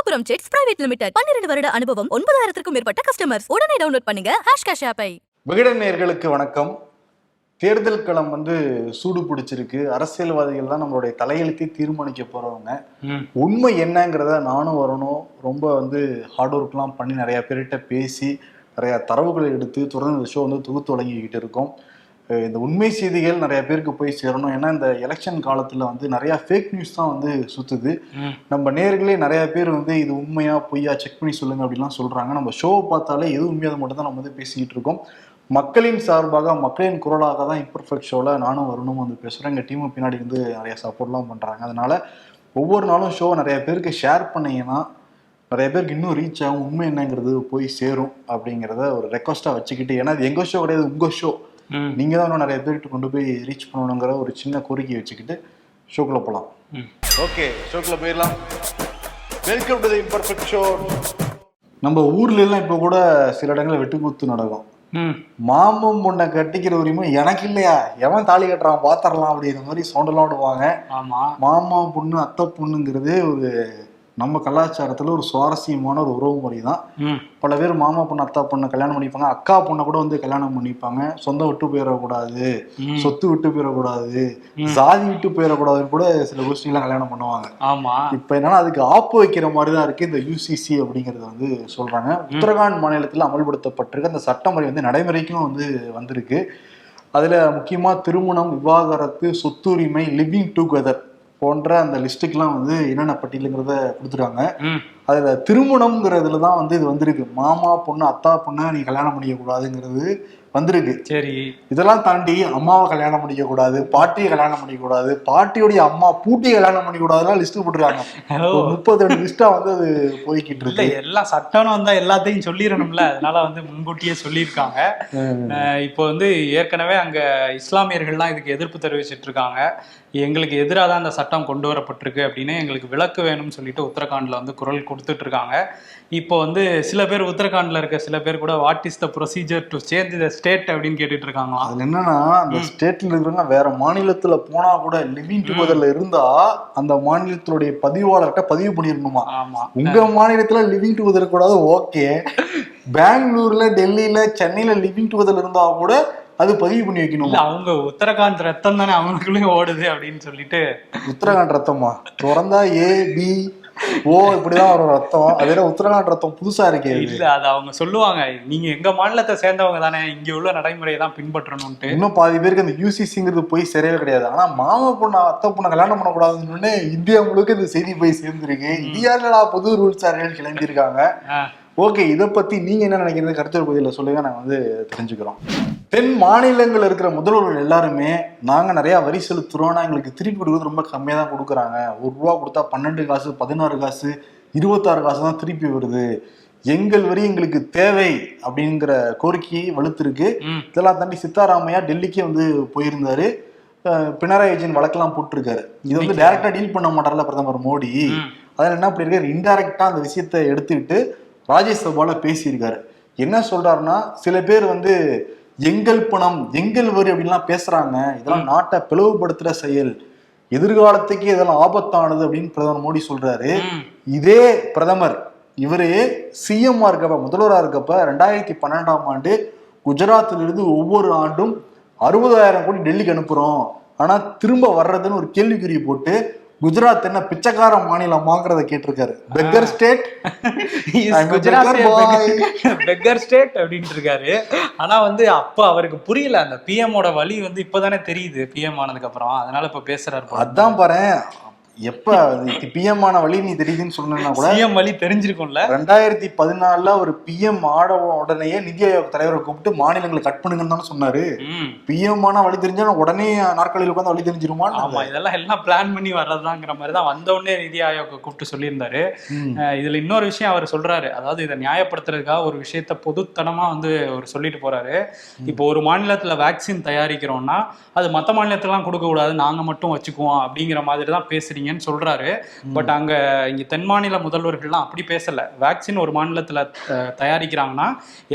கோபுரம் ஜெட்ஸ் private limited பன்னிரண்டு வருட அனுபவம் ஒன்பதாயிரத்திற்கும் மேற்பட்ட கஸ்டமர்ஸ் உடனே டவுன்லோட் பண்ணுங்க. ஹேஷ் கேஷ் ஆப்பை விகடன் நேயர்களுக்கு வணக்கம். தேர்தல் களம் வந்து சூடு பிடிச்சிருக்கு. அரசியல்வாதிகள் தான் நம்மளுடைய தலையெழுத்தை தீர்மானிக்க போறவங்க. உண்மை என்னங்கிறத நானும் வரணும். ரொம்ப வந்து ஹார்ட் ஒர்க்லாம் பண்ணி நிறைய பேர்கிட்ட பேசி நிறைய தரவுகளை எடுத்து தொடர்ந்து இந்த ஷோ வந்து தொகுத்து வழங்கிக்கிட்டு இருக்கோம். இந்த உண்மை செய்திகள் நிறைய பேருக்கு போய் சேரணும். ஏன்னா இந்த எலெக்ஷன் காலத்துல வந்து நிறைய ஃபேக் நியூஸ் தான் வந்து சுத்துது. நம்ம நேர்களே நிறைய பேர் வந்து இது உண்மையா பொய்யா செக் பண்ணி சொல்லுங்க அப்படிலாம் சொல்றாங்க. நம்ம ஷோவை பார்த்தாலே எது உண்மையாக மட்டும் தான் நம்ம வந்து பேசிக்கிட்டு இருக்கோம். மக்களின் சார்பாக மக்களின் குரலாக தான் இம்பர்ஃபெக்ட் ஷோவில் நானும் வரணும் வந்து பேசுகிறேன் எங்கள் டீமும் பின்னாடி வந்து நிறைய சப்போர்ட்லாம் பண்ணுறாங்க அதனால ஒவ்வொரு நாளும் ஷோ நிறைய பேருக்கு ஷேர் பண்ணீங்கன்னா நிறைய பேருக்கு இன்னும் ரீச் ஆகும். உண்மை என்னங்கிறது போய் சேரும் அப்படிங்கிறத ஒரு ரெக்வஸ்ட்டாக வச்சுக்கிட்டு ஏன்னா இது எங்கள் ஷோ கிடையாது உங்கள் ஷோ நீங்கள் தான் இன்னும் நிறைய பேர்கிட்ட கொண்டு போய் ரீச் பண்ணணுங்கிற ஒரு சின்ன கோரிக்கை வச்சுக்கிட்டு ஷோக்குள்ளே போகலாம் ஓகே ஷோக்குள்ளே போயிடலாம். Welcome to the imperfect show நம்ம ஊர்ல எல்லாம் இப்போ கூட சில இடங்களில் வெட்டுக்குத்து நடக்கும். மாமன் பொண்ணை கட்டிக்கிற உரிமை எனக்கு இல்லையா? எவன் தாலி கட்டுறான் பாத்திரலாம் அப்படிங்கிற மாதிரி சவுண்டெல்லாம் விடுவாங்க. ஆமா. மாமா பொண்ணு அத்தை பொண்ணுங்கிறது ஒரு நம்ம கலாச்சாரத்துல ஒரு சுவாரஸ்யமான ஒரு உறவு முறை தான் பல பேர் மாமா பொண்ணு அத்தா பொண்ணை கல்யாணம் பண்ணிப்பாங்க. அக்கா பொண்ணை கூட வந்து கல்யாணம் பண்ணிப்பாங்க. சொந்தம் விட்டு போயிடக்கூடாது. சொத்து விட்டு போயிடக்கூடாது. சாதி விட்டு போயிடக்கூடாதுன்னு கூட சில கோஷ்டிலாம் கல்யாணம் பண்ணுவாங்க. ஆமா. இப்ப என்னன்னா அதுக்கு ஆப்பு வைக்கிற மாதிரி தான் இருக்கு இந்த யூசிசி அப்படிங்கறது வந்து சொல்றாங்க. உத்தரகாண்ட் மாநிலத்தில் அமல்படுத்தப்பட்டிருக்க அந்த சட்டமுறை வந்து நடைமுறைக்கும் வந்து வந்திருக்கு. அதுல முக்கியமா திருமணம் விவாகரத்து சொத்துரிமை லிவிங் டுகெதர் போன்ற அந்த லிஸ்ட்டுக்கெல்லாம் வந்து என்னென்ன பட்டியலுங்கிறத கொடுத்துருக்காங்க. அதுல திருமணம்ங்கிறதுல தான் வந்து இது வந்திருக்கு. மாமா பொண்ணு அத்தா பொண்ணை நீ கல்யாணம் பண்ணிக்க கூடாதுங்கிறது வந்திருக்கு. சரி. இதெல்லாம் தாண்டி அம்மாவை கல்யாணம் பண்ணிக்க கூடாது பாட்டியை கல்யாணம் பண்ணிக்க கூடாது பாட்டியோடைய அம்மா பூட்டியை கல்யாணம் பண்ணிக்க கூடாதுலாம் லிஸ்ட் போட்டுருக்காங்க முப்பது ரெண்டு லிஸ்டா வந்து அது போய்கிட்டு இருக்கு. எல்லாம் சட்டம்னு வந்தா எல்லாத்தையும் சொல்லிடணும்ல. அதனால வந்து முன்கூட்டியே சொல்லியிருக்காங்க. இப்போ வந்து ஏற்கனவே அங்க இஸ்லாமியர்கள்லாம் இதுக்கு எதிர்ப்பு தெரிவிச்சிட்டு இருக்காங்க. எங்களுக்கு எதிராக தான் அந்த சட்டம் கொண்டு வரப்பட்டிருக்கு அப்படின்னு எங்களுக்கு விலக்கு வேணும்னு சொல்லிட்டு உத்தரகாண்ட்ல வந்து குரல் கொடுத்துட்டு இருக்காங்க இப்போ வந்து சில பேர் உத்தரகாண்ட்ல இருக்க சில பேர் கூட what is the procedure to change the state அப்படின்னு கேட்டுட்டு இருக்காங்களாம் அதுல என்னன்னா அந்த ஸ்டேட்ல இருக்கிறவங்க வேற மாநிலத்துல போனா கூட லிவிங் டுகெதர்ல இருந்தா அந்த மாநிலத்தினுடைய பதிவாளர்கிட்ட பதிவு பண்ணிடணுமா? ஆமா. உங்க மாநிலத்துல லிவிங் டுகெதர் கூடாது ஓகே. பெங்களூர்ல டெல்லியில சென்னையில லிவிங் டுகெதர் இருந்தா கூட அது பதிவு பண்ணி வைக்கணுமா? அவங்க உத்தரகாண்ட் ரத்தம் தானே அவங்களுக்குள்ளேயும் ஓடுது அப்படின்னு சொல்லிட்டு. உத்தரகாண்ட் ரத்தமா? திறந்தா ஏ பி ஓ இப்படிதான் வரும் ரத்தம். அதே உத்தரகாண்ட் ரத்தம் புதுசா இருக்கே. இது. இல்ல அது அவங்க சொல்லுவாங்க. நீங்க எங்க மாநிலத்தை சேர்ந்தவங்க தானே இங்க உள்ள நடைமுறையை தான் பின்பற்றணும்ட்டு இன்னும் பாதி பேருக்கு அந்த யூசிசிங்கிறது போய் சரியே கிடையாது. ஆனா மாமா பொண்ணு அத்தை பொண்ணை கல்யாணம் பண்ணக்கூடாதுன்னு இந்தியா முழுக்க இந்த செய்தி போய் சேர்ந்துருக்கு. இந்தியாவிலடா புது ரூல்ஸ் கிளம்பியிருக்காங்க. ஓகே இதை பத்தி நீங்க என்ன நினைக்கிறது கருத்து பகுதியில் சொல்லுங்க நாங்க வந்து தெரிஞ்சுக்கிறோம். தென் மாநிலங்கள் இருக்கிற முதல்வர்கள் எல்லாருமே நாங்க நிறைய வரி செலுத்துறோம். ஆனா எங்களுக்கு திருப்பி கொடுக்குறது ரொம்ப கம்மியா தான் கொடுக்குறாங்க. ஒரு ரூபா கொடுத்தா பன்னெண்டு காசு பதினாறு காசு இருபத்தாறு காசு தான் திருப்பி வருது. எங்கள் வரி எங்களுக்கு தேவை அப்படிங்கிற கோரிக்கையை வலுத்திருக்கு. இதெல்லாம் தாண்டி சித்தாராமையா டெல்லிக்கே வந்து போயிருந்தாரு. பினராயி விஜயன் வழக்கெல்லாம் போட்டிருக்காரு. இது வந்து டைரக்டா டீல் பண்ண மாட்டார்ல பிரதமர் மோடி. அதில் என்ன பண்ணிருக்காரு? இன்டைரக்டா அந்த விஷயத்தை எடுத்துக்கிட்டு ராஜ்யசபால பேசியிருக்காரு. என்ன சொல்றாருன்னா சில பேர் வந்து எங்கள் பணம் எங்கள் வரி அப்படின்லாம் பேசுறாங்க. இதெல்லாம் நாட்டை பிளவுபடுத்துற செயல். எதிர்காலத்துக்கு இதெல்லாம் ஆபத்தானது அப்படின்னு பிரதமர் மோடி சொல்றாரு. இதே பிரதமர் இவரு சிஎம்மா இருக்கப்ப முதல்வரா இருக்கப்ப ரெண்டாயிரத்தி பன்னெண்டாம் ஆண்டு குஜராத்ல இருந்து ஒவ்வொரு ஆண்டும் அறுபதாயிரம் கோடி டெல்லிக்கு அனுப்புறோம். ஆனா திரும்ப வர்றதுன்னு ஒரு கேள்விக்குறி போட்டு குஜராத் என்ன பிச்சைக்கார மாநிலமாங்கிறத கேட்டிருக்காரு. பெக்கர் ஸ்டேட் beggar state அப்படின்ட்டு இருக்காரு. ஆனா வந்து அப்ப அவருக்கு புரியல. அந்த PM ஓட வழி வந்து இப்பதானே தெரியுது. பிஎம் ஆனதுக்கு அப்புறம். அதனால இப்ப பேசுறாரு. அதான் பாரு எப்ப பிஎம் ஆன வழி நீ தெரியுதுன்னு சொன்னா கூட வழி தெரிஞ்சிருக்கும்ல. ரெண்டாயிரத்தி பதினாலுல ஒரு பிஎம் ஆட உடனேயே நிதி ஆயோக் தலைவரை கூப்பிட்டு மாநிலங்களை கட் பண்ணுங்கன்னு தானே சொன்னாரு. ம். பிஎம் ஆன வழி தெரிஞ்சா உடனே நாற்காலியில் உட்காந்து வழி தெரிஞ்சிருமா ஆமா இதெல்லாம் எல்லாம் பிளான் பண்ணி வர்றதுதாங்கிற மாதிரி தான் வந்த உடனே நிதி ஆயோக் கூப்பிட்டு சொல்லியிருந்தாரு. இதுல இன்னொரு விஷயம் அவர் சொல்றாரு. அதாவது இதை நியாயப்படுத்துறதுக்காக ஒரு விஷயத்த பொதுத்தனமா வந்து அவர் சொல்லிட்டு போறாரு. இப்போ ஒரு மாநிலத்துல வேக்சின் தயாரிக்கிறோம்னா அது மற்ற மாநிலத்துலாம் கொடுக்க கூடாது நாங்க மட்டும் வச்சுக்குவோம் அப்படிங்கிற மாதிரி தான் பேசுறீங்க. போடுவீங்கன்னு சொல்றாரு. பட் அங்க இங்க தென் மாநில முதல்வர்கள்லாம் அப்படி பேசல. வேக்சின் ஒரு மாநிலத்துல தயாரிக்கிறாங்கன்னா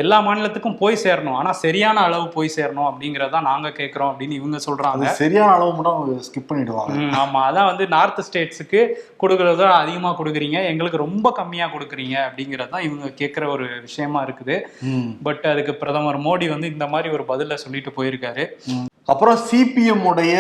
எல்லா மாநிலத்துக்கும் போய் சேரணும். ஆனா சரியான அளவு போய் சேரணும் அப்படிங்கறத நாங்க கேக்குறோம் அப்படின்னு இவங்க சொல்றாங்க. அது சரியான அளவு மட்டும் ஸ்கிப் பண்ணிடுவாங்க. ஆமா. அதான் வந்து நார்த் ஸ்டேட்ஸுக்கு கொடுக்கறத அதிகமா கொடுக்குறீங்க. எங்களுக்கு ரொம்ப கம்மியா கொடுக்குறீங்க அப்படிங்கறது தான் இவங்க கேட்குற ஒரு விஷயமா இருக்குது. பட் அதுக்கு பிரதமர் மோடி வந்து இந்த மாதிரி ஒரு பதில சொல்லிட்டு போயிருக்காரு. அப்புறம் சிபிஎம் உடைய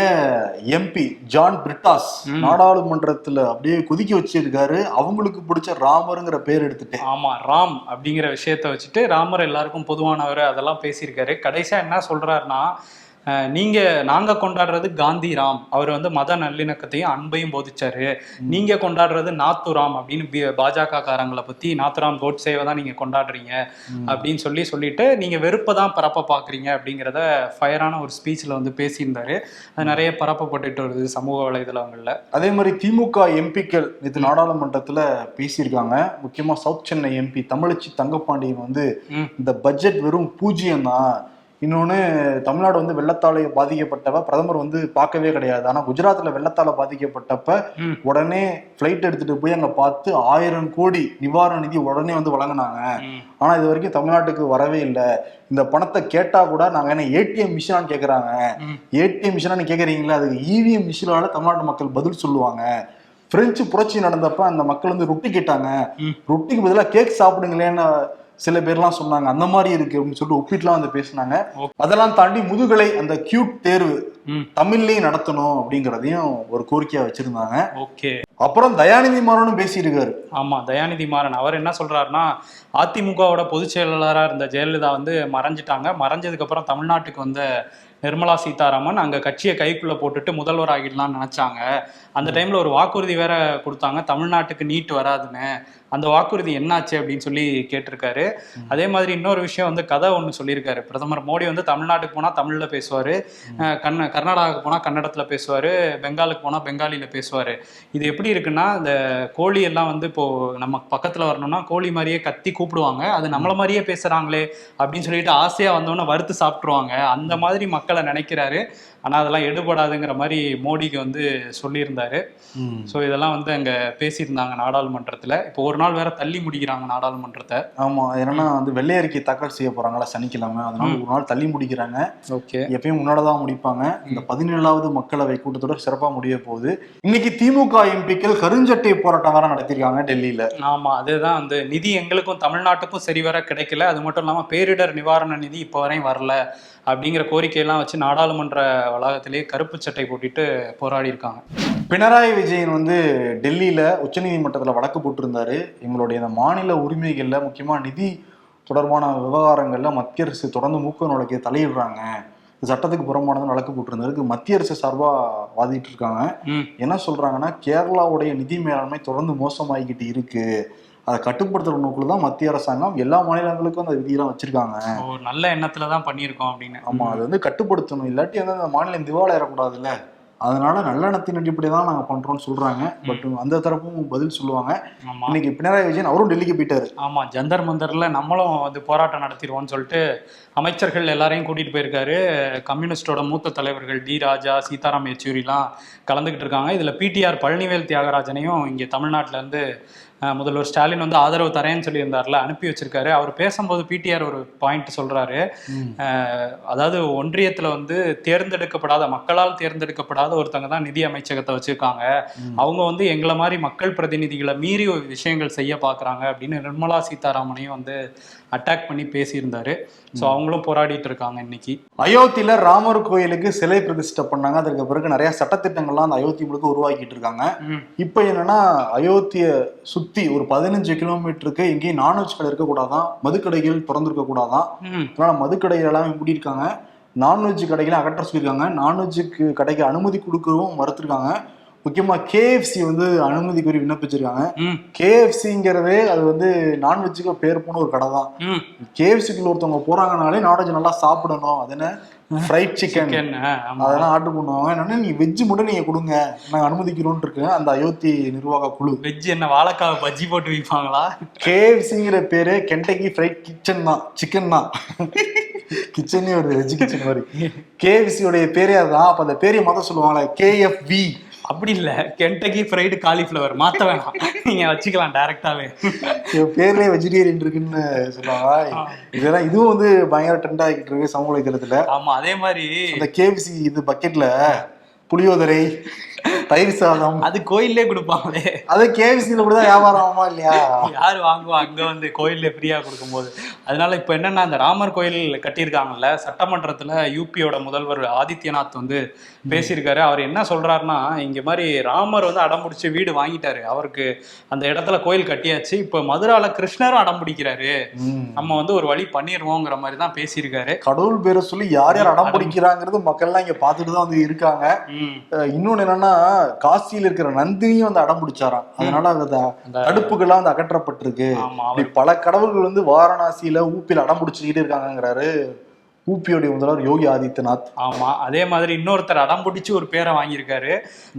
எம்பி ஜான் பிரிட்டாஸ் நாடாளுமன்றத்துல அப்படியே கொதிக்க வச்சிருக்காரு. அவங்களுக்கு பிடிச்ச ராமருங்கிற பேர் எடுத்துட்டு ஆமா ராம் அப்படிங்கிற விஷயத்த வச்சுட்டு ராமர் எல்லாருக்கும் பொதுவானவர் அதெல்லாம் பேசியிருக்காரு. கடைசியா என்ன சொல்றாருன்னா அஹ், நீங்க நாங்க கொண்டாடுறது காந்தி ராம் அவர் வந்து மத நல்லிணக்கத்தையும் அன்பையும் போதிச்சாரு. நீங்க கொண்டாடுறது நாத்துராம் அப்படின்னு பாஜக காரங்களை பத்தி நாத்துராம் கோட்சேவை தான் நீங்க கொண்டாடுறீங்க அப்படின்னு சொல்லி சொல்லிட்டு நீங்க வெறுப்பை தான் பரப்ப பாக்குறீங்க அப்படிங்கிறத ஃபயரான ஒரு ஸ்பீச்ல வந்து பேசியிருந்தாரு. அது நிறைய பரப்பப்பட்டுட்டு வருது சமூக வலைதளங்கள்ல. அதே மாதிரி திமுக எம்பிக்கள் நேற்று நாடாளுமன்றத்துல பேசியிருக்காங்க. முக்கியமா south Chennai M P Thamizhachi Thangapandian வந்து. இந்த பட்ஜெட் வெறும் பூஜ்ஜியம் தான் இன்னொன்னு தமிழ்நாடு வந்து வெள்ளத்தால பாதிக்கப்பட்டவ பிரதமர் வந்து பார்க்கவே கிடையாது ஆனா குஜராத்ல வெள்ளத்தால பாதிக்கப்பட்டப்ப. உடனே ஃபிளைட் எடுத்துட்டு போய் அங்க பார்த்து ஆயிரம் கோடி நிவாரண நிதி உடனே வந்து வழங்கினாங்க ம். ஆனா இது வரைக்கும் தமிழ்நாட்டுக்கு வரவே இல்லை இந்த பணத்தை கேட்டா கூட நாங்க என்ன ஏடிஎம் மிஷினான்னு கேக்குறாங்க ம். ஏடிஎம் மிஷினான்னு கேக்குறீங்களா அதுக்கு இவிஎம் மிஷினால தமிழ்நாட்டு மக்கள் பதில் சொல்லுவாங்க பிரெஞ்சு புரட்சி நடந்தப்ப அந்த மக்கள் வந்து ரொட்டி கேட்டாங்க. ரொட்டிக்கு பதிலா கேக் சாப்பிடுங்களேன்னு சில பேர்லாம் சொன்னாங்க அந்த மாதிரி இருக்கு அப்படின்னு சொல்லிட்டு ஒப்பிட்டுலாம் வந்து பேசினாங்க. அதெல்லாம் தாண்டி முதுகலை அந்த கியூட் தேர்வு. தமிழ்லயும் நடத்தணும் அப்படிங்கறதையும் ஒரு கோரிக்கையா வச்சிருந்தாங்க. ஓகே. அப்புறம் தயாநிதி மாறனும் பேசியிருக்காரு. ஆமா தயாநிதி மாறன். அவர் என்ன சொல்றாருன்னா அதிமுகவோட பொதுச் செயலாளராக இருந்த ஜெயலலிதா வந்து மறைஞ்சிட்டாங்க. மறைஞ்சதுக்கு அப்புறம் தமிழ்நாட்டுக்கு வந்த நிர்மலா சீதாராமன் அங்க கட்சியை கைக்குள்ள போட்டுட்டு முதல்வர் ஆகிடலாம்னு நினைச்சாங்க. அந்த டைம்ல ஒரு வாக்குறுதி வேற கொடுத்தாங்க. தமிழ்நாட்டுக்கு நீட் வராதுன்னு. அந்த வாக்குறுதி என்னாச்சு அப்படின்னு சொல்லி கேட்டிருக்காரு. அதே மாதிரி இன்னொரு விஷயம் வந்து கதை ஒன்று சொல்லியிருக்காரு. பிரதமர் மோடி வந்து தமிழ்நாட்டுக்கு போனா தமிழ்ல பேசுவாரு. கர்நா கர்நாடகாவுக்கு போனா கன்னடத்துல பேசுவாரு. பெங்காலுக்கு போனா பெங்காலில பேசுவாரு. இது எப்படி இருக்குன்னா இந்த கோழி எல்லாம் வந்து இப்போ நம்ம பக்கத்துல வரணும்னா கோழி மாதிரியே கத்தி கூப்பிடுவாங்க. அது நம்மள மாதிரியே பேசுறாங்களே அப்படின்னு சொல்லிட்டு ஆசையா வந்தோன்னே வறுத்து சாப்பிட்ருவாங்க அந்த மாதிரி மக்களை நினைக்கிறாரு. ஆனா அதெல்லாம் எடுபடாதுங்கிற மாதிரி மோடிக்கு வந்து சொல்லியிருந்தாரு. ஸோ இதெல்லாம் வந்து அங்க பேசியிருந்தாங்க நாடாளுமன்றத்துல. இப்போ ஒரு நாள் வேற தள்ளி முடிக்கிறாங்க நாடாளுமன்றத்தை. ஆமா என்னன்னா வந்து வெள்ளை அறிக்கை தாக்கல் செய்ய போறாங்களா சனிக்கிழமை. அதனால ஒரு நாள் தள்ளி முடிக்கிறாங்க. ஓகே. எப்பயும் முன்னாடிதான் முடிப்பாங்க. இந்த பதினேழாவது மக்களவை கூட்டத்தொடர் சிறப்பா முடிய போகுது. இன்னைக்கு திமுக எம்பிக்கள் கருஞ்சட்டை போராட்டம் வேற நடத்திருக்காங்க டெல்லியில. ஆமா அதுதான் வந்து நிதி எங்களுக்கும் தமிழ்நாட்டுக்கும் சரிவர கிடைக்கல. அது மட்டும் இல்லாம பேரிடர் நிவாரண நிதி இப்போ வரையும் வரல. அப்படிங்கிற கோரிக்கையெல்லாம் வச்சு நாடாளுமன்ற வளாகத்திலேயே கருப்பு சட்டை போட்டுட்டு போராடி இருக்காங்க. பினராயி விஜயன் வந்து டெல்லியில உச்சநீதிமன்றத்தில் வழக்கு போட்டிருந்தாரு. எங்களுடைய இந்த மாநில உரிமைகள்ல முக்கியமா நிதி தொடர்பான விவகாரங்கள்ல மத்திய அரசு தொடர்ந்து மூக்க நுழைக்க தலையிடுறாங்க. சட்டத்துக்கு புறம்பானது வழக்கு போட்டிருந்தாருக்கு மத்திய அரசு சார்பா வாதிட்டு இருக்காங்க. என்ன சொல்றாங்கன்னா கேரளாவுடைய நிதி மேலாண்மை தொடர்ந்து மோசமாகிக்கிட்டு இருக்கு. அதை கட்டுப்படுத்துற நோக்கில் தான் மத்திய அரசாங்கம் எல்லா மாநிலங்களுக்கும் அந்த விதியெல்லாம் வச்சிருக்காங்க. ஒரு நல்ல எண்ணத்துல தான் பண்ணியிருக்கோம் அப்படின்னு. ஆமா அது வந்து கட்டுப்படுத்தணும். இல்லாட்டி வந்து அந்த மாநிலம் திவால் ஏறக்கூடாதுல்ல. அதனால நல்லெண்ணத்தின் அடிப்படை தான் நாங்க பண்றோம்னு சொல்றாங்க. பட் அந்த தரப்பும் பதில் சொல்லுவாங்க. இன்னைக்கு பினராயி விஜயன் அவரும் டெல்லிக்கு போயிட்டாரு. ஆமா ஜந்தர் மந்தர்ல நம்மளும் வந்து போராட்டம் நடத்திடுவோம்னு சொல்லிட்டு அமைச்சர்கள் எல்லாரையும் கூட்டிட்டு போயிருக்காரு. கம்யூனிஸ்டோட மூத்த தலைவர்கள் டி ராஜா சீதாராம் யெச்சூரிலாம் கலந்துக்கிட்டு இருக்காங்க. இதுல பிடிஆர் பழனிவேல் தியாகராஜனையும் இங்க தமிழ்நாட்டுல இருந்து முதல்வர் ஸ்டாலின் வந்து ஆதரவு தரேன்னு சொல்லியிருந்தார்ல அனுப்பி வச்சிருக்காரு. அவர் பேசும்போது பிடிஆர் ஒரு பாயிண்ட் சொல்றாரு. அதாவது ஒன்றியத்துல வந்து தேர்ந்தெடுக்கப்படாத மக்களால் தேர்ந்தெடுக்கப்படாத ஒருத்தங்க தான் நிதி அமைச்சகத்தை வச்சிருக்காங்க. அவங்க வந்து எங்களை மாதிரி மக்கள் பிரதிநிதிகளை மீறி ஒரு விஷயங்கள் செய்ய பார்க்கறாங்க அப்படின்னு நிர்மலா சீதாராமனையும் வந்து அட்டாக் பண்ணி பேசியிருந்தாரு. ஸோ அவங்களும் போராடிட்டு இருக்காங்க இன்னைக்கு. அயோத்தியில ராமர் கோயிலுக்கு சிலை பிரதிஷ்டை பண்ணாங்க. அதற்கு பிறகு நிறைய சட்டத்திட்டங்கள்லாம் அந்த அயோத்தி முழுக்க உருவாக்கிட்டு இருக்காங்க. இப்போ என்னன்னா அயோத்திய சுத்தி ஒரு பதினஞ்சு கிலோமீட்டருக்கு எங்கேயும் நான்வெஜ் கடை இருக்கக்கூடாதான். மதுக்கடைகள் திறந்திருக்க கூடாதான் அதனால மதுக்கடைகள் எல்லாமே மூடியிருக்காங்க. நான்வெஜ் கடைகளை அகற்ற சொல்லியிருக்காங்க. நான்வெஜ்ஜுக்கு கடைக்கு அனுமதி கொடுக்கவும் மறுத்திருக்காங்க. முக்கியமா கேஎஃப்சி வந்து அனுமதி கோரி விண்ணப்பிச்சிருக்காங்க கேஎஃப்சிங்கிறதே அது வந்து நான்வெஜ்ஜுக்கு பேர் போன ஒரு கடை தான். கேஎஃப்சிக்குள்ள ஒருத்தவங்க போறாங்கனாலே நான்வெஜ் நல்லா சாப்பிடணும். அது என்ன? Fried chicken. அதெல்லாம் ஆர்டர் பண்ணுவாங்க. என்னன்னா நீ வெஜ் மட்டும் நீங்க கொடுங்க. நாங்க அனுமதிக்கிறோம்னு இருக்கு அந்த அயோத்தி நிர்வாக குழு. வெஜ் என்ன வாழைக்காய் பஜ்ஜி போட்டு விற்பாங்களா கேஎஃப்சிங்கிற பேரு கென்டக்கி ஃப்ரைட் கிச்சன் தான். சிக்கன் தான். கிச்சனே ஒரு வெஜ் கிச்சன் மாதிரி கேஎஃப்சியோடைய பேரே அதுதான். அப்ப அந்த பேரையை மாத்த சொல்லுவாங்களே கேஎஃப்வி அப்படி இல்ல. கென்டக்கி ஃப்ரைடு காலிஃப்ளவர் மாத்த வேணாம். நீங்க வச்சுக்கலாம் டைரக்டாவே பேர்லயே வெஜிடேரியன் இருக்குன்னு சொல்லுவாங்க இதெல்லாம் இதுவும் வந்து பயங்கர ட்ரெண்ட் ஆகிட்டு இருக்கு சமூக வலைதளத்துல ஆமா அதே மாதிரி அந்த கேவிசி இது பக்கெட்ல புளியோதரை தயிர் சாதம். அது கோயில்லே கொடுப்பாங்களே. அது கேவிசியில கூட தான் வியாபாரம் ஆகுமா இல்லையா? யார் வாங்குவா? அங்க வந்து கோயில்ல ஃப்ரீயா கொடுக்கும்போது. அதனால இப்ப என்னன்னா அந்த ராமர் கோயில் கட்டியிருக்காங்கல்ல சட்டமன்றத்துல யூபியோட முதல்வர் ஆதித்யநாத் வந்து பேசியிருக்காரு. அவர் என்ன சொல்றாருன்னா இங்க மாதிரி ராமர் வந்து அடம் பிடிச்சி வீடு வாங்கிட்டாரு. அவருக்கு அந்த இடத்துல கோயில் கட்டியாச்சு. இப்ப மதுரால கிருஷ்ணரும் அடம் பிடிக்கிறாரு. நம்ம வந்து ஒரு வழி பண்ணிடுவோங்கிற மாதிரி தான் பேசியிருக்காரு. கடவுள் பேரை சொல்லி யார் யார் அடம் பிடிக்கிறாங்கிறது மக்கள்லாம் இங்க பார்த்துட்டு தான் வந்து இருக்காங்க. இன்னொன்னு என்னன்னா காசியில இருக்கிற நந்தினியும் வந்து அடம் பிடிச்சாராம். அதனால அந்த தடுப்புகள்லாம் வந்து அகற்றப்பட்டிருக்கு. பல கடவுள்கள் வந்து வாரணாசியில ஊப்பில அடம் பிடிச்சிக்கிட்டு இருக்காங்கங்கிறாரு. ஊப்பியோடைய முதல்வர் யோகி ஆதித்யநாத். ஆமா அதே மாதிரி இன்னொருத்தர் அடம் பிடிச்சு ஒரு பேரை வாங்கியிருக்காரு.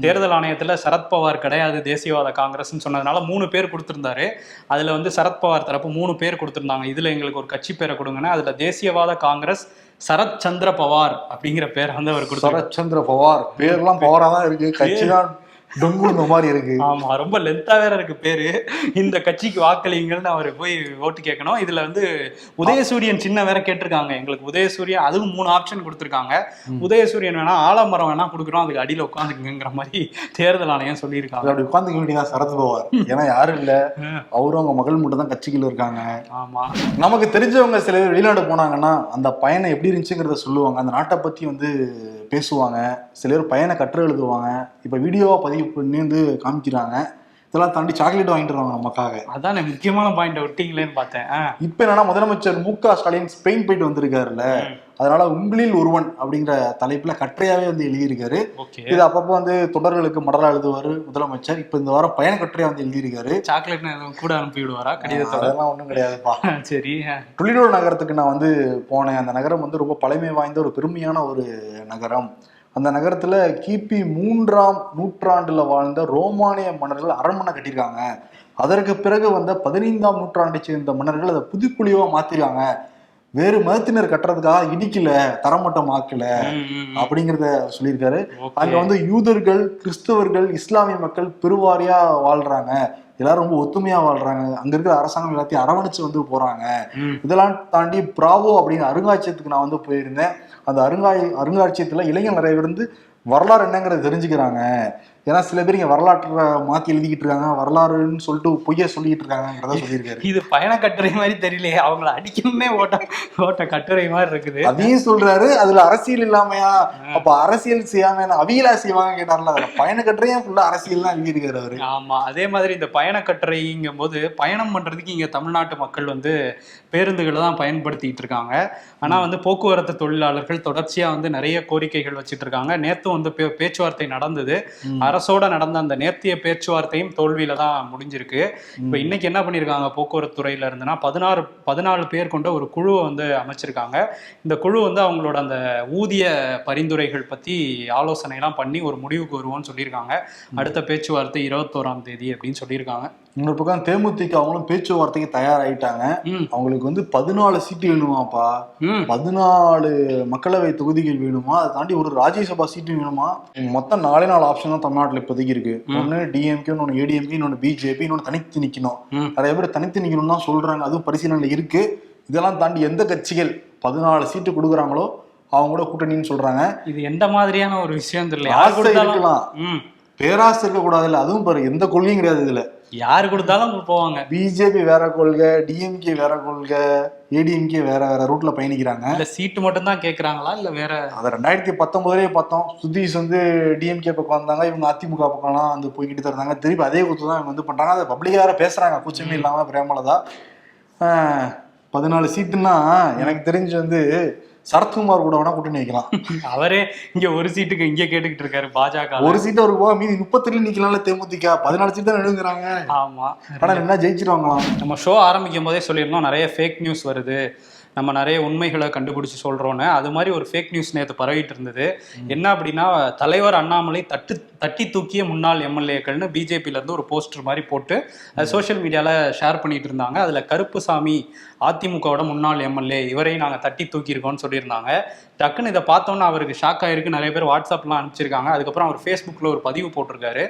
தேர்தல் ஆணையத்துல சரத்பவார் கிடையாது தேசியவாத காங்கிரஸ்னு சொன்னதுனால மூணு பேர் கொடுத்திருந்தாரு. அதுல வந்து சரத்பவார் தரப்பு மூணு பேர் கொடுத்திருந்தாங்க. இதுல எங்களுக்கு ஒரு கட்சி பேரை கொடுங்கன்னா அதுல தேசியவாத காங்கிரஸ் சரத் சந்திர பவார் அப்படிங்கிற பேரை வந்து அவர் கொடுத்தாரு. சரத்சந்திர பவார் பேர்லாம் பவரா தான் இருக்கு. கட்சி தான் டொங்குந்த மாதிரி இருக்கு. ஆமா ரொம்ப லென்த்தா வேற இருக்கு பேரு. இந்த கட்சிக்கு வாக்களிங்கள்னு அவர் போய் ஓட்டு கேட்கணும் இதுல வந்து உதயசூரியன் சின்ன வேற கேட்டிருக்காங்க. எங்களுக்கு உதயசூரியன் அதுவும் மூணு ஆப்ஷன் கொடுத்திருக்காங்க. உதயசூரியன் வேணா ஆலமரம் வேணா கொடுக்குறோம். அதுக்கு அடியில உட்காந்துக்குங்கிற மாதிரி தேர்தல் ஆணையம் சொல்லியிருக்காங்க. அப்படி உட்காந்துக்க வேண்டியதான் சரத் பவார். ஏன்னா யாரும் இல்ல. அவரும் அவங்க மகள் மட்டும் தான் கட்சிக்குள்ள இருக்காங்க. ஆமா. நமக்கு தெரிஞ்சவங்க சில பேர் வெளிநாடு போனாங்கன்னா அந்த பயணம் எப்படி இருந்துச்சுங்கிறத சொல்லுவாங்க. அந்த நாட்டை பத்தி வந்து பேசுவாங்க. சில பேர் பயண கற்று எழுதுவாங்க. இப்ப வீடியோவா பதிவு பண்ணி வந்து காமிக்கிறாங்க. இதெல்லாம் தாண்டி சாக்லேட் வாங்கிட்டு வருவாங்க நமக்காக. அதான் முக்கியமான பாயிண்ட் விட்டீங்களேன்னு பார்த்தேன். இப்ப என்னன்னா முதலமைச்சர் மு க ஸ்டாலின் ஸ்பெயின் போயிட்டு வந்திருக்காருல்ல. அதனால உங்களில் ஒருவன் அப்படிங்கிற தலைப்புல கட்டுரையாவே வந்து எழுதியிருக்காரு. இது அப்பப்போ வந்து தொடர்களுக்கு மடலா எழுதுவாரு முதலமைச்சர். இப்ப இந்த வாரம் பயண கட்டுரையா வந்து எழுதியிருக்காரு. சாக்லேட் கூட அனுப்பி விடுவாரா? கடிதத்தோட? அதெல்லாம் ஒண்ணும் கிடையாதுப்பா. சரி. டொலிடோ நகரத்துக்கு நான் வந்து போனேன். அந்த நகரம் வந்து ரொம்ப பழமை வாய்ந்த ஒரு பெருமையான ஒரு நகரம். அந்த நகரத்துல கிபி மூன்றாம் நூற்றாண்டுல வாழ்ந்த ரோமானிய மன்னர்கள் அரண்மனை கட்டியிருக்காங்க. அதற்கு பிறகு வந்த பதினைந்தாம் நூற்றாண்டை சேர்ந்த மன்னர்கள் அதை புதுக்குழிவா மாத்திருக்காங்க. வேறு மதத்தினர் கட்டுறதுக்காக இடிக்கல தரமட்டம் ஆக்கல. அப்படிங்கிறத சொல்லியிருக்காரு. அங்க வந்து யூதர்கள் கிறிஸ்தவர்கள் இஸ்லாமிய மக்கள் பெருவாரியா வாழ்றாங்க எல்லாரும் ரொம்ப ஒத்துமையா வாழ்றாங்க அங்க இருக்கிற அரசாங்கம் எல்லாத்தையும் அரவணைச்சு வந்து போறாங்க. இதெல்லாம் தாண்டி பிராவோ அப்படின்னு அருங்காட்சியகத்துக்கு நான் வந்து போயிருந்தேன் அந்த அருங்காய் அருங்காட்சியகத்துல இளைஞர் நிறைய பேர் வந்து வரலாறு என்னங்கிறத தெரிஞ்சுக்கிறாங்க ஏன்னா சில பேர் இங்க வரலாற்றை மாத்தி எழுதிக்கிட்டு இருக்காங்க வரலாறுன்னு சொல்லிட்டு பொய்ய சொல்லிக்கிட்டு இருக்காங்கிறத சொல்லியிருக்காரு. இது பயண கட்டுரை மாதிரி தெரியலையே அவங்கள அடிக்கணுமே ஓட்ட ஓட்ட கட்டுரை மாதிரி இருக்குது. அதையும் சொல்றாரு அதுல அரசியல் இல்லாமையா அப்ப அரசியல் செய்யாம அவியலா செய்வாங்க கேட்டார்ல அதுல பயண கட்டுரையும் ஃபுல்லா அரசியல் தான் எழுதியிருக்காரு அவரு. ஆமா அதே மாதிரி இந்த பயண கட்டுரைங்கும் போது பயணம் பண்றதுக்கு இங்க தமிழ்நாட்டு மக்கள் வந்து பேருந்துகளை தான் பயன்படுத்திட்டு இருக்காங்க. ஆனா வந்து போக்குவரத்து தொழிலாளர்கள் தொடர்ச்சியா வந்து நிறைய கோரிக்கைகள் வச்சுட்டு இருக்காங்க. நேத்தும் வந்து பேச்சுவார்த்தை நடந்தது. அரசோட நடந்த அந்த நேர்த்திய பேச்சுவார்த்தையும் தோல்வியில தான் முடிஞ்சிருக்கு. இப்ப இன்னைக்கு என்ன பண்ணிருக்காங்க போக்குவரத்து துறையில இருந்துன்னா பதினாறு பதினாலு பேர் கொண்ட ஒரு குழுவை வந்து அமைச்சிருக்காங்க. இந்த குழு வந்து அவங்களோட அந்த ஊதிய பரிந்துரைகள் பத்தி ஆலோசனை எல்லாம் பண்ணி ஒரு முடிவுக்கு வருவோம்னு சொல்லியிருக்காங்க. அடுத்த பேச்சுவார்த்தை இருபத்தோராம் தேதி அப்படின்னு சொல்லியிருக்காங்க. இன்னொரு பக்கம் தேமுதிக அவங்களும் பேச்சுவார்த்தைக்கு தயாராயிட்டாங்க. அவங்களுக்கு வந்து பதினாலு சீட்டு வேணுமாப்பா. பதினாலு மக்களவை தொகுதிகள் வேணுமா? அதை தாண்டி ஒரு ராஜ்யசபா சீட்டு வேணுமா? மொத்தம் நாலே நாலு ஆப்ஷன் தான் தமிழ்நாட்டுல இப்போதைக்கு இருக்கு. ஒன்னு டிஎம்கே இன்னொன்னு ஏடிஎம்கே இன்னொன்னு பிஜேபி இன்னொன்னு தனித்து நிக்கணும். ம். நிறைய பேர் தனித்து நிக்கணும்னு தான் சொல்றாங்க. அதுவும் பரிசீலனையில இருக்கு. இதெல்லாம் தாண்டி எந்த கட்சிகள் பதினாலு சீட்டு கொடுக்குறாங்களோ அவங்க கூட கூட்டணின்னு சொல்றாங்க. இது எந்த மாதிரியான ஒரு விஷயம் தெரியல. யார் கொடுத்தாலும் இருக்கலாம். பேராசை இருக்க கூடாதுல்ல அதுவும் பாரு எந்த கொள்கையும் கிடையாது இதுல. யார் கொடுத்தாலும் போவாங்க. பிஜேபி வேற கொள்கை டிஎம்கே வேற கொள்கை ஏடிஎம்கே வேற வேற ரூட்ல பயணிக்கிறாங்க. இல்ல சீட்டு மட்டும் தான் கேக்குறாங்களா? இல்ல வேற? அதை ரெண்டாயிரத்தி பத்தொன்பதுலயே பார்த்தோம். சுதீஷ் வந்து டிஎம்கே பக்கம் வந்தாங்க. இவங்க அதிமுக பக்கம்லாம் வந்து போய்கிட்டு இருந்தாங்க. திருப்பி அதே குத்து தான் இவங்க வந்து பண்றாங்க. அதை பப்ளிக்கா வேற பேசுறாங்க. கூச்சமே இல்லாம பிரேமலதா. பதினாலு சீட்டுன்னா எனக்கு தெரிஞ்சு வந்து சரத்குமார் கூட வேணா கூட்டணி வைக்கலாம். அவரே இங்க ஒரு சீட்டுக்கு இங்க கேட்டுக்கிட்டு இருக்காரு பாஜக ஒரு சீட்டு அவருக்கு போக மீதி முப்பத்தி நிக்கலாம்ல தேமுதிக. பதினாலு சீட் தான் நெடுங்கிறாங்க ஆமா. ஆனா என்ன ஜெயிச்சிருவாங்களாம். நம்ம ஷோ ஆரம்பிக்கும் போதே சொல்லியிருந்தோம் நிறைய ஃபேக் நியூஸ் வருது. நம்ம நிறைய உண்மைகளை கண்டுபிடிச்சு சொல்றோன்னு. அது மாதிரி ஒரு ஃபேக் நியூஸ் நேற்று பரவிட்டு இருந்தது. என்ன அப்படின்னா தலைவர் அண்ணாமலை தட்டு தட்டி தூக்கிய முன்னாள் எம்எல்ஏக்கள்னு பிஜேபியில இருந்து ஒரு போஸ்டர் மாதிரி போட்டு அது சோஷியல் மீடியால ஷேர் பண்ணிட்டு இருந்தாங்க. அதுல கருப்புசாமி அதிமுகவோட முன்னாள் எம்எல்ஏ. இவரையும் நாங்கள் தட்டி தூக்கியிருக்கோம்னு சொல்லியிருந்தாங்க. டக்குன்னு இதை பார்த்தோன்னே அவருக்கு ஷாக் ஆயிருக்கு. நிறைய பேர் வாட்ஸ்அப்லாம் அனுப்பிச்சிருக்காங்க. அதுக்கப்புறம் அவர் ஃபேஸ்புக்கில் ஒரு பதிவு போட்டிருக்காரு.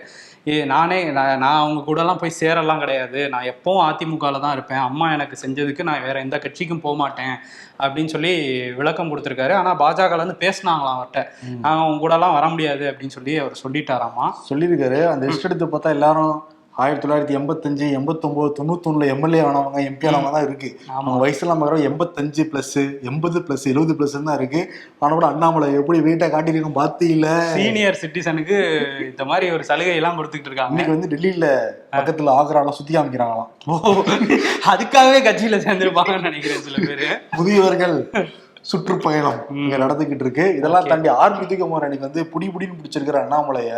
ஏ நானே நான் நான் அவங்க கூடலாம் போய் சேரலாம் கிடையாது. நான் எப்பவும் அதிமுகவில் தான் இருப்பேன். அம்மா எனக்கு செஞ்சதுக்கு நான் வேற எந்த கட்சிக்கும் போக மாட்டேன் அப்படின்னு சொல்லி விளக்கம் கொடுத்துருக்காரு. ஆனால் பாஜகலேருந்து பேசினாங்களாம் அவர்கிட்ட நாங்கள் அவங்க கூடலாம் வர முடியாது அப்படின்னு சொல்லி அவர் சொல்லிட்டாராமா. சொல்லியிருக்காரு. அந்த லிஸ்ட் எடுத்து பார்த்தா எல்லாரும் ஆயிரத்தி தொள்ளாயிரத்தி எண்பத்தஞ்சு எண்பத்தொம்போது தொண்ணூத்தொன்னுல எம்எல்ஏ ஆனவங்க எம்பி ஆனவங்க தான் இருக்கு. அவங்க வயசுலாம் பார்க்குறோம் எண்பத்தஞ்சு ப்ளஸ் எண்பது ப்ளஸ் எழுபது ப்ளஸ் தான் இருக்கு. ஆனா கூட அண்ணாமலை எப்படி வெயிட்டா காட்டியிருக்கோம் பார்த்தீங்கள சீனியர் சிட்டிசனுக்கு இந்த மாதிரி ஒரு சலுகை எல்லாம் கொடுத்துட்டு இருக்காங்க. இன்னைக்கு வந்து டெல்லியில பக்கத்துல ஆக்ராலாம் சுத்தி காமிக்கிறாங்களாம். அதுக்காகவே கட்சியில சேர்ந்திருப்பாங்கன்னு நினைக்கிறேன் சில பேரு. முதியவர்கள் சுற்றுப்பயணம் இங்க நடந்துகிட்டு இருக்கு. இதெல்லாம் தாண்டி ஆர்பி தூக்கமார் அன்னைக்கு வந்து புடி புடின்னு பிடிச்சிருக்கிற அண்ணாமலைய.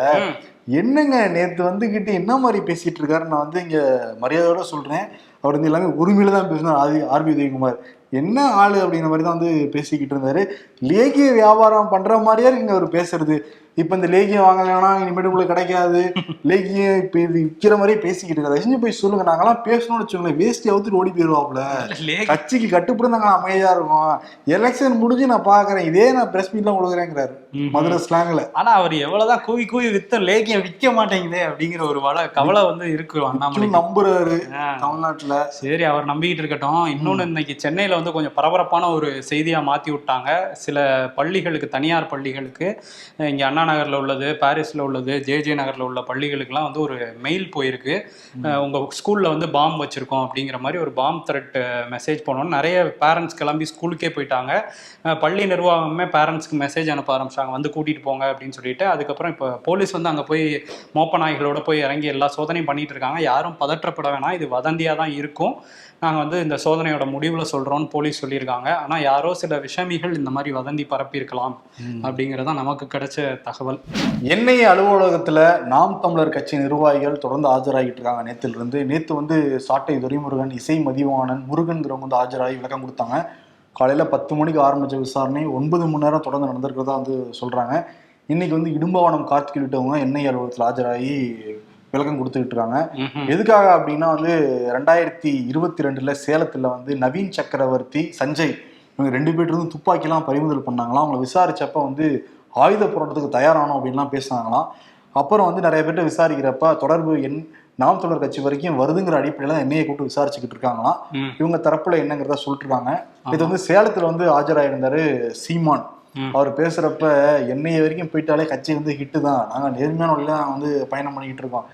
என்னங்க நேத்து வந்துகிட்டு என்ன மாதிரி பேசிட்டு இருக்காரு? நான் வந்து இங்க மரியாதையோட சொல்றேன். அவர் வந்து எல்லாமே உரிமையில தான் பேசினார். ஆதி ஆர்பி உதயகுமார் என்ன ஆளு அப்படிங்கிற மாதிரி தான் வந்து பேசிக்கிட்டு இருந்தாரு. லேகிய வியாபாரம் பண்ற மாதிரியே இருக்குங்க அவர் பேசுறது? இப்ப இந்த லேகியம் வாங்கலைன்னா இனிமேட்டு உங்களுக்கு கிடைக்காது. லேகியம் இப்ப இது விற்கிற மாதிரியே பேசிக்கிட்டு இருக்காரு செஞ்சு போய் சொல்லுங்க. நாங்கெல்லாம் பேசணும்னு வச்சுக்கோங்களேன். வேஸ்டி அவுத்துட்டு ஓடி போயிருவாப்ல லே- கட்சிக்கு கட்டுப்படி நாங்க அமைதியா இருக்கோம். எலெக்ஷன் முடிஞ்சு நான் பாக்குறேன். இதே நான் பிரஸ் மீட்லாம் கொடுக்குறேங்கிறாரு. மதுரை ஸ்லாங்ல ஆனா அவர் எவ்வளவுதான் கூவி கூவி வித்த லேக்கியம் விற்க மாட்டேங்குதே அப்படிங்கிற ஒரு வள கவலை வந்து இருக்கு அண்ணாமலை நம்புறாரு தமிழ்நாட்டுல. சரி அவர் நம்பிக்கிட்டு இருக்கட்டும். இன்னொன்னு இன்னைக்கு சென்னையில வந்து கொஞ்சம் பரபரப்பான ஒரு செய்தியா மாத்தி விட்டாங்க. சில பள்ளிகளுக்கு தனியார் பள்ளிகளுக்கு. இங்க அண்ணா நகர்ல உள்ளது பாரிஸ்ல உள்ளது ஜே ஜே நகர்ல உள்ள பள்ளிகளுக்குலாம் வந்து ஒரு மெயில் போயிருக்கு. அஹ் உங்க ஸ்கூல்ல வந்து பாம் வச்சிருக்கோம் அப்படிங்கிற மாதிரி ஒரு பாம் த்ரெட் மெசேஜ் பண்ணோன்னு நிறைய பேரண்ட்ஸ் கிளம்பி ஸ்கூலுக்கே போயிட்டாங்க. பள்ளி நிர்வாகமே பேரண்ட்ஸ்க்கு மெசேஜ் அனுப்ப ஆரம்பிச்சாங்க. வந்து கூட்டிட்டு போங்க அப்படின்னு சொல்லிட்டு. அதுக்கப்புறம் இப்போ போலீஸ் வந்து அங்க போய் மோப்ப நாய்களோட போய் இறங்கி எல்லா சோதனையும் பண்ணிட்டு இருக்காங்க. யாரும் பதற்றப்பட வேணாம். இது வதந்தியா தான் இருக்கும். நாங்கள் வந்து இந்த சோதனையோட முடிவில் சொல்கிறோன்னு போலீஸ் சொல்லியிருக்காங்க. ஆனால் யாரோ சில விஷமிகள் இந்த மாதிரி வதந்தி பரப்பியிருக்கலாம் அப்படிங்கிறது தான் நமக்கு கிடைச்ச தகவல். என்ஐஏ அலுவலகத்துல நாம் தமிழர் கட்சி நிர்வாகிகள் தொடர்ந்து ஆஜராகிட்டு இருக்காங்க. நேத்துல இருந்து நேத்து வந்து சாட்டை துரைமுருகன் இசை மதிவாணன் முருகன்கிறவங்க வந்து ஆஜராகி விளக்கம் கொடுத்தாங்க. காலையில பத்து மணிக்கு ஆரம்பிச்ச விசாரணை ஒன்பது மணி நேரம் தொடர்ந்து நடந்திருக்கிறதா வந்து சொல்றாங்க. இன்னைக்கு வந்து இடும்பவனம் கார்த்திக் உள்ளிட்டவங்க என்ஐஏ அலுவலகத்தில் ஆஜராகி விளக்கம் கொடுத்துக்கிட்டு இருக்காங்க. எதுக்காக அப்படின்னா வந்து ரெண்டாயிரத்தி இருபத்தி ரெண்டுல சேலத்துல வந்து நவீன் சக்கரவர்த்தி சஞ்சய் இவங்க ரெண்டு பேர்ட்டு துப்பாக்கிலாம் பறிமுதல் பண்ணாங்களாம். அவங்களை விசாரிச்சப்ப வந்து ஆயுத போராட்டத்துக்கு தயாரானோம் அப்படின்லாம் பேசினாங்களாம். அப்புறம் வந்து நிறைய பேர்ட்ட விசாரிக்கிறப்ப தொடர்பு என் நாம் தொடர் கட்சி வரைக்கும் வருதுங்கிற அடிப்படையில என்னைய கூப்பிட்டு விசாரிச்சுக்கிட்டு இருக்காங்களாம். இவங்க தரப்புல என்னங்கிறத சொல்லிட்டு இருக்காங்க இது வந்து சேலத்துல வந்து ஆஜராயிருந்தாரு சீமான். அவர் பேசுறப்ப என்னைய வரைக்கும் போயிட்டாலே கட்சி வந்து ஹிட்டு தான். நாங்க நேர்மையான வழியில வந்து பயணம் பண்ணிக்கிட்டு இருக்கோம்.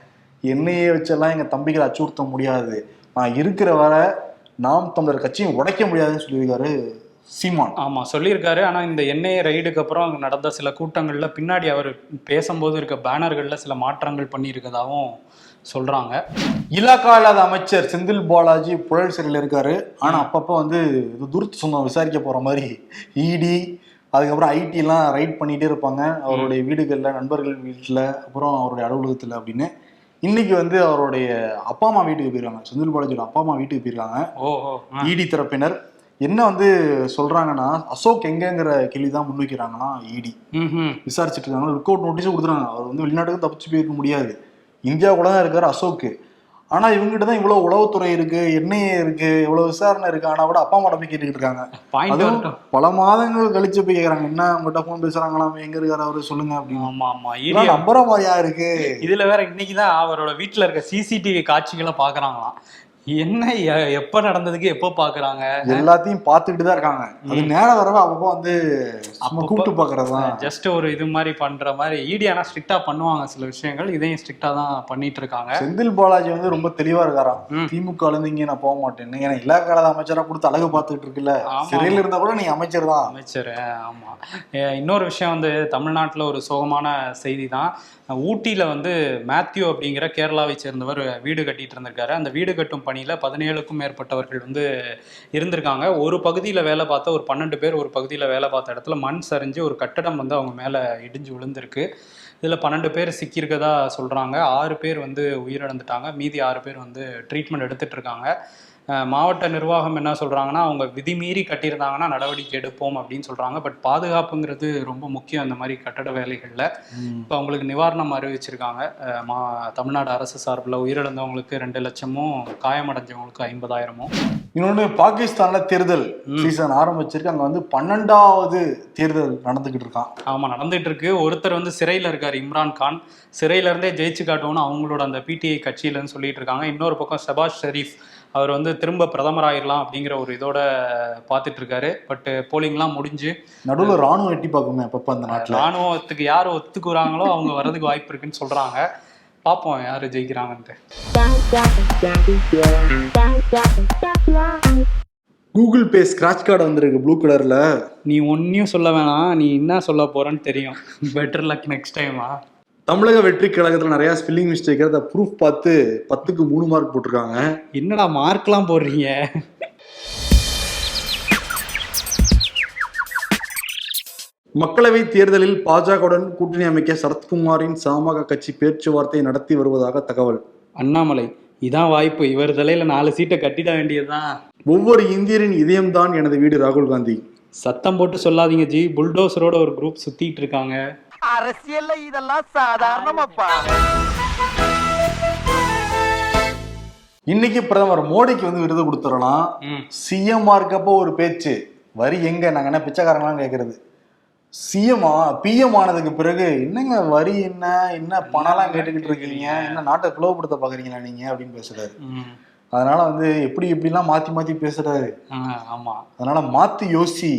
என்னையே வச்செல்லாம் எங்க தம்பிகளை அச்சுறுத்த முடியாது. நான் இருக்கிற வரை நாம் தமிழர் கட்சியும் உடைக்க முடியாதுன்னு சொல்லியிருக்காரு சீமான். ஆமா சொல்லியிருக்காரு. ஆனா இந்த என்ஐஏ ரைடுக்கு அப்புறம் அங்க நடந்த சில கூட்டங்கள்ல பின்னாடி அவர் பேசும்போது இருக்க பேனர்கள்ல சில மாற்றங்கள் பண்ணியிருக்கதாவும் சொல்றாங்க. இலாக்கா இல்லாத அமைச்சர் செந்தில் பாலாஜி புழல் சிறையில் இருக்காரு. ஆனா அப்பப்போ வந்து இது துருத்து சொந்தம் விசாரிக்க போற மாதிரி இடி அதுக்கப்புறம் ஐடி எல்லாம் ரைட் பண்ணிட்டே இருப்பாங்க. அவருடைய வீடுகள்ல நண்பர்கள் வீட்டுல அப்புறம் அவருடைய அலுவலகத்துல அப்படின்னு. இன்னைக்கு வந்து அவருடைய அப்பா அம்மா வீட்டுக்கு போயிருக்காங்க. செந்தில் பாலாஜியோட அப்பா அம்மா வீட்டுக்கு போயிருக்காங்க. இடி தரப்பினர். என்ன வந்து சொல்றாங்கன்னா அசோக் எங்கங்கிற கேள்வி தான் முன்வைக்கிறாங்கன்னா இடி. விசாரிச்சுட்டு இருக்காங்க. லுக் அவுட் நோட்டீஸும் கொடுத்துறாங்க அவர் வந்து வெளிநாட்டுக்கு தப்பிச்சு போயிருக்க முடியாது. இந்தியா கூட தான் இருக்காரு அசோக் ஆனா இவங்ககிட்ட தான் இவ்வளவு உளவுத்துறை இருக்கு என்ஐஏ இருக்கு இவ்வளவு விசாரணை இருக்கு. ஆனா கூட அப்பா அம்மா போய் கேட்டுக்கிட்டு இருக்காங்க. அதுவும் பல மாதங்கள் கழிச்சு போய் கேக்குறாங்க. என்ன உங்ககிட்ட போன் பேசுறாங்களாம் எங்க இருக்காரு அவரு? சொல்லுங்க அப்படின்னு. ஆமா ஆமா. நம்புற மாதிரியா இருக்கு? இதுல வேற இன்னைக்குதான் அவரோட வீட்டுல இருக்க சிசிடிவி காட்சிகளை பாக்குறாங்களாம். என்ன எப்ப நடந்ததுக்கு எப்போ பாக்குறாங்க? எல்லாத்தையும் பார்த்துக்கிட்டு தான் இருக்காங்க. அது நேரம் வரவ அப்பப்போ வந்து அப்பப்போ- கூப்பிட்டு பாக்குறதுதான். ஜஸ்ட் ஒரு இது மாதிரி பண்ற மாதிரி இடி ஆனா ஸ்ட்ரிக்டா பண்ணுவாங்க சில விஷயங்கள். இதையும் ஸ்ட்ரிக்டா தான் பண்ணிட்டு இருக்காங்க. செந்தில் பாலாஜி வந்து ரொம்ப தெளிவா இருக்காராம். திமுக இருந்து இங்க நான் போக மாட்டேன்னு. ஏன்னா இலாக்கால அமைச்சரா கொடுத்து அழகு பார்த்துட்டு இருக்குல்ல. சிறையில இருந்தா கூட நீ அமைச்சர் தான். அமைச்சர் ஆமா. இன்னொரு விஷயம் வந்து தமிழ்நாட்டுல ஒரு சோகமான செய்தி தான். ஊட்டியில் வந்து மேத்யூ அப்படிங்கிற கேரளாவை சேர்ந்தவர் வீடு கட்டிட்டு இருந்திருக்காரு. அந்த வீடு கட்டும் பணியில் பதினேழுக்கும் மேற்பட்டவர்கள் வந்து இருந்திருக்காங்க. ஒரு பகுதியில் வேலை பார்த்த ஒரு பன்னெண்டு பேர் ஒரு பகுதியில் வேலை பார்த்த இடத்துல மண் சரிஞ்சு ஒரு கட்டடம் வந்து அவங்க மேலே இடிஞ்சு விழுந்திருக்கு. இதில் பன்னெண்டு பேர் சிக்கியிருக்கதா சொல்கிறாங்க ஆறு பேர் வந்து உயிரிழந்துட்டாங்க. மீதி ஆறு பேர் வந்து ட்ரீட்மெண்ட் எடுத்துகிட்டு இருக்காங்க. மாவட்ட நிர்வாகம் என்ன சொல்றாங்கன்னா அவங்க விதிமீறி கட்டியிருந்தாங்கன்னா நடவடிக்கை எடுப்போம் அப்படின்னு சொல்றாங்க. பட் பாதுகாப்புங்கிறது ரொம்ப முக்கியம் இந்த மாதிரி கட்டட வேலைகள்ல. இப்போ அவங்களுக்கு நிவாரணம் அறிவிச்சிருக்காங்க. மா தமிழ்நாடு அரசு சார்பில் உயிரிழந்தவங்களுக்கு ரெண்டு லட்சமும் காயமடைஞ்சவங்களுக்கு ஐம்பதாயிரமும். இன்னொன்னு பாகிஸ்தான்ல தேர்தல் சீசன் ஆரம்பிச்சிருக்கு. அங்க வந்து பன்னெண்டாவது தேர்தல் நடந்துகிட்டு இருக்கான். ஆமா நடந்துட்டு இருக்கு. ஒருத்தர் வந்து சிறையில இருக்கார் இம்ரான் கான். சிறையில இருந்தே ஜெயிச்சு காட்டுவோம்னு அவங்களோட அந்த பிடிஐ கட்சியிலன்னு சொல்லிட்டு இருக்காங்க. இன்னொரு பக்கம் ஷபாஸ் ஷெரீப். அவர் வந்து திரும்ப பிரதமர் ஆயிடலாம் அப்படிங்கிற ஒரு இதோட பார்த்துட்டு இருக்காரு பட் போலிங்லாம் முடிஞ்சு நடுவுல ராணுவம் எட்டி பார்க்குமே அப்பப்ப அந்த நாட்டுல. ராணுவத்துக்கு யார் ஒத்துக்குறாங்களோ அவங்க வர்றதுக்கு வாய்ப்பு இருக்குன்னு சொல்றாங்க. பார்ப்போம் யாரு ஜெயிக்கிறாங்கன்ட்டு. கூகுள் பே ஸ்கிராட்ச் கார்டு வந்திருக்கு ப்ளூ கலர்ல நீ ஒன்னையும் சொல்ல வேணாம். நீ என்ன சொல்ல போறன்னு தெரியும். பெட்டர் லக் நெக்ஸ்ட் டைமா தமிழக வெற்றி கழகத்துல நிறைய ஸ்பெல்லிங் மிஸ்டேக் அதை ப்ரூஃப் பார்த்து பத்துக்கு மூணு மார்க் போட்டிருக்காங்க. என்னடா மார்க்லாம் போடுறீங்க? மக்களவை தேர்தலில் பாஜகவுடன் கூட்டணி அமைக்க சரத்குமாரின் சாமக கட்சி பேச்சுவார்த்தை நடத்தி வருவதாக தகவல். அண்ணாமலை இதான் வாய்ப்பு. இவர் தலையில நாலு சீட்டை கட்டிட வேண்டியதுதான். ஒவ்வொரு இந்தியரின் இதயம்தான் எனது வீடு ராகுல் காந்தி. சத்தம் போட்டு சொல்லாதீங்க ஜி. புல்டோசரோட ஒரு குரூப் சுத்திட்டு இருக்காங்க. அரசியல்ல இதெல்லாம் சாதாரணமாப்பா. இன்னைக்கு பிரதமர் மோடிக்கு வந்து விருது கொடுத்துடலாம். சிஎம் இருக்கப்போ ஒரு பேச்சு. வரி எங்க? நாங்க என்ன பிச்சைக்காரங்களாம் கேக்குறது. சிஎம் பிஎம் ஆனதுக்கு பிறகு என்னங்க வரி என்ன? என்ன பணம்லாம் கேட்டுக்கிட்டு இருக்கீங்க? என்ன நாட்டை பிளவுபடுத்த பாக்குறீங்களா நீங்க? அப்படின்னு பேசுறாரு. அதனால வந்து எப்படி எப்படிலாம் மாத்தி மாத்தி பேசுறாரு. ஆமா. அதனால மாத்தி யோசி.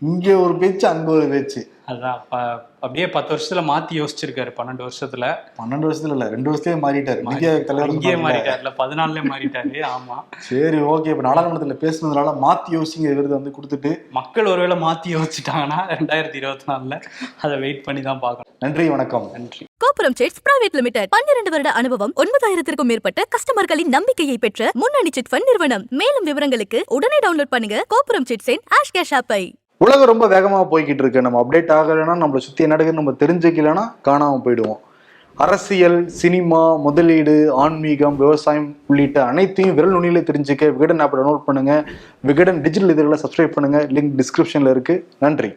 இங்க ஒரு பேச்சு அங்க ஒரு பேச்சு. அதான் ப- அப்படியே பத்து வருஷத்துல மாத்தி யோசிச்சிருக்காரு பன்னெண்டு வருஷத்துல. பன்னெண்டு வருஷத்துல இல்ல ரெண்டு வருஷத்துலயே மாறிட்டாரு. நிதிய தலைவர் இங்கேயே மாறிட்டாருல பதினாலுல மாறிட்டாரு ஆமா. சரி ஓகே. இப்ப நாடாளுமன்றத்துல பேசுனதுனால மாத்தி யோசிங்க விருது வந்து கொடுத்துட்டு. மக்கள் ஒருவேளை மாத்தி யோசிச்சிட்டாங்கன்னா ரெண்டாயிரத்தி இருபத்தி நாலுல அதை வெயிட் பண்ணி தான் பார்க்கணும். நன்றி வணக்கம். நன்றி. கோபுரம் சிட்ஸ் பிரைவேட் லிமிடெட் பன்னிரண்டு வருட அனுபவம் ஒன்பதாயிரத்திற்கும் மேற்பட்ட கஸ்டமர்களின் நம்பிக்கையை பெற்ற முன்னணி சிட் ஃபண்ட் நிறுவனம். மேலும் விவரங்களுக்கு உடனே டவுன்லோட் பண்ணுங்க கோபுரம் சிட்ஸின் ஆஷ் கேஷ் ஆப்பை உலகம் ரொம்ப வேகமாக போய்கிட்டு இருக்கு. நம்ம அப்டேட் ஆகலைன்னா நம்மளை சுற்றி என்ன நடக்குதுன்னு நம்ம தெரிஞ்சுக்கலன்னா காணாமல் போயிடுவோம். அரசியல் சினிமா முதலீடு ஆன்மீகம் விவசாயம் உள்ளிட்ட அனைத்தையும் விரல் நுனியில தெரிஞ்சுக்க விகடன் ஆப் டவுன்லோட் பண்ணுங்கள் விகடன் டிஜிட்டல் இதழில் சப்ஸ்கிரைப் பண்ணுங்கள் லிங்க் டிஸ்கிரிப்ஷனில் இருக்குது நன்றி.